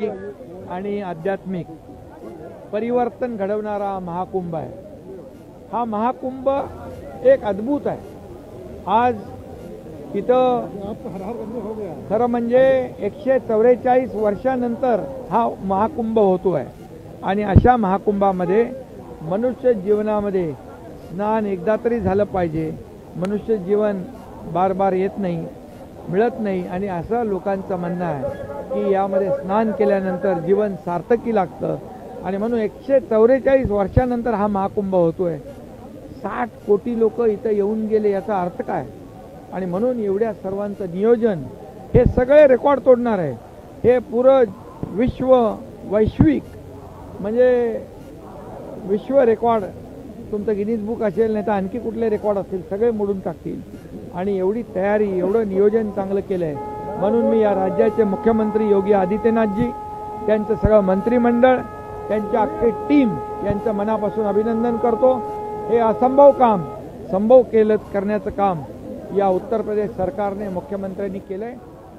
आणि आध्यात्मिक परिवर्तन घडवणारा महाकुंभ आहे. हा महाकुंभ एक अद्भुत आहे. आज इथं खरं म्हणजे एकशे चौवेचाळीस वर्षानंतर हा महाकुंभ होतो आहे. आणि अशा महाकुंभामध्ये मनुष्य जीवनामध्ये स्नान एकदा तरी झालं पाहिजे. मनुष्य जीवन बार बार येत नाही मिळत नाही आणि असं लोकांचं म्हणणं आहे. की यामध्ये स्नान केल्यानंतर जीवन सार्थकी लागतं. आणि म्हणून एकशे चौवेचाळीस वर्षानंतर हा महाकुंभ होतोय. साठ कोटी लोक इथं येऊन गेले याचा अर्थ काय? आणि म्हणून एवढ्या सर्वांचं नियोजन हे सगळे रेकॉर्ड तोडणार आहे. हे पुरं विश्व वैश्विक म्हणजे विश्व रेकॉर्ड तुमचं गिनीज बुक असेल नाही तर आणखी कुठले रेकॉर्ड असतील सगळे मोडून टाकतील. आणि एवढी तयारी एवढं नियोजन चांगलं केलं आहे म्हणून मी या राज्याचे मुख्यमंत्री योगी आदित्यनाथजी त्यांचं सगळं मंत्रिमंडळ त्यांची अख्खी टीम यांचं मनापासून अभिनंदन करतो. हे असंभव काम संभव केलं करण्याचं काम या उत्तर प्रदेश सरकारने मुख्यमंत्र्यांनी केलं आहे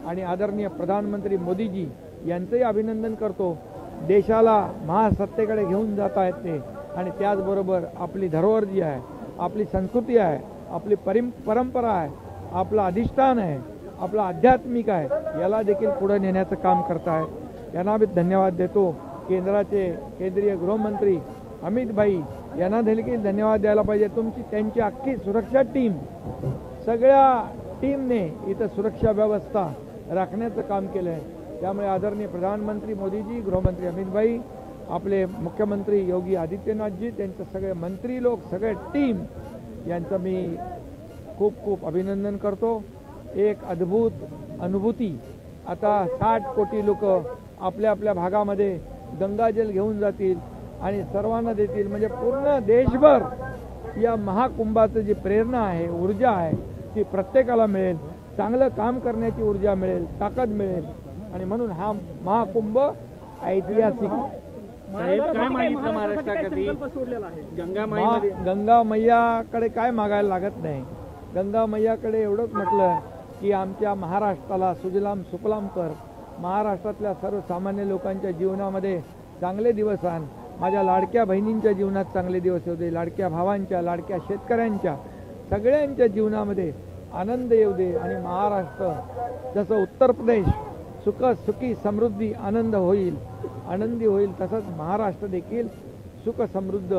आणि आदरणीय प्रधानमंत्री मोदीजी यांचंही अभिनंदन करतो. देशाला महासत्तेकडे घेऊन जात आहेत ते. आणि त्याचबरोबर आपली धरोहर जी आहे आपली संस्कृती आहे आपली परिम परंपरा आहे आपलं अधिष्ठान आहे. आपलं आध्यात्मिक आहे याला देखील पुढे नेण्याचं काम करत आहे. यांना मी धन्यवाद देतो. केंद्राचे केंद्रीय गृहमंत्री अमित भाई यांना देखील धन्यवाद द्यायला पाहिजे. तुमची त्यांची अख्खी सुरक्षा टीम सगळ्या टीमने इथं सुरक्षा व्यवस्था राखण्याचं काम केलं आहे त्यामुळे आदरणीय प्रधानमंत्री मोदीजी गृहमंत्री अमितभाई आपले मुख्यमंत्री योगी आदित्यनाथजी त्यांचे सगळे मंत्री लोक सगळे टीम यांचं मी खूप खूप अभिनंदन करतो. एक अद्भुत अनुभूती. आता साठ कोटी लोक आपल्या आपल्या भागामध्ये गंगाजल घेऊन जातील आणि सर्वांना देतील. म्हणजे पूर्ण देशभर या महाकुंभाचं जी प्रेरणा आहे ऊर्जा आहे ती प्रत्येकाला मिळेल. चांगलं काम करण्याची ऊर्जा मिळेल ताकद मिळेल. आणि म्हणून हा महाकुंभ ऐतिहासिक. गंगा मैयाकडे काय मागायला लागत नाही. गंगा मैयाकडे एवढंच म्हटलं की आमच्या महाराष्ट्राला सुजलाम सुफलाम कर. महाराष्ट्रातल्या सर्वसामान्य लोकांच्या जीवनामध्ये चांगले दिवस आण. माझ्या लाडक्या बहिणींच्या जीवनात चांगले दिवस येऊ दे लाडक्या भावांच्या लाडक्या शेतकऱ्यांच्या सगळ्यांच्या जीवनामध्ये आनंद येऊ दे आणि महाराष्ट्र जसं उत्तर प्रदेश सुख सुखी समृद्धी आनंद होईल. आनंदी होईल तसंच महाराष्ट्र देखील सुख समृद्ध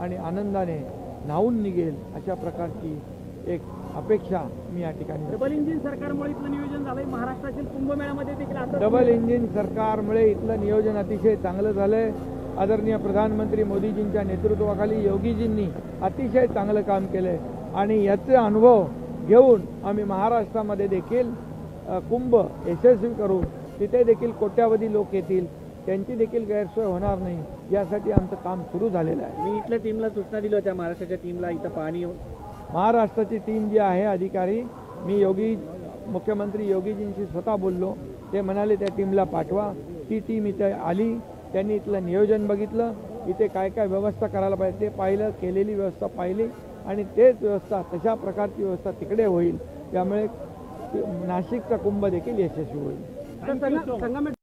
आणि आनंदाने न्हावून निघेल अशा प्रकारची एक अपेक्षा मी या ठिकाणी डबल इंजिन सरकारमुळे इथलं नियोजन झालंय. महाराष्ट्रातील कुंभमेळ्यामध्ये देखील डबल इंजिन सरकारमुळे इथलं नियोजन अतिशय चांगलं झालंय. आदरणीय प्रधानमंत्री मोदीजींच्या नेतृत्वाखाली योगीजींनी अतिशय चांगलं काम केलंय. आणि याचे अनुभव घेऊन आम्ही महाराष्ट्रामध्ये देखील कुंभ यशस्वी करू तिथे देखील कोट्यावधी लोक येतील. त्यांची देखील गैरसोय होणार नाही. यासाठी आमचं काम सुरू झालेलं आहे. मी इथल्या टीमला सूचना दिल्या होत्या महाराष्ट्राच्या टीमला इथं पाणी महाराष्ट्राची टीम जी आहे अधिकारी मी योगी मुख्यमंत्री योगीजींशी स्वतः बोललो. ते म्हणाले त्या टीमला पाठवा. ती टीम इथे आली. त्यांनी इथलं नियोजन बघितलं. इथे काय काय व्यवस्था करायला पाहिजे ते पाहिलं केलेली व्यवस्था पाहिली आणि तेच व्यवस्था तशा प्रकारची व्यवस्था तिकडे होईल. त्यामुळे नाशिकचा कुंभ देखील यशस्वी होईल.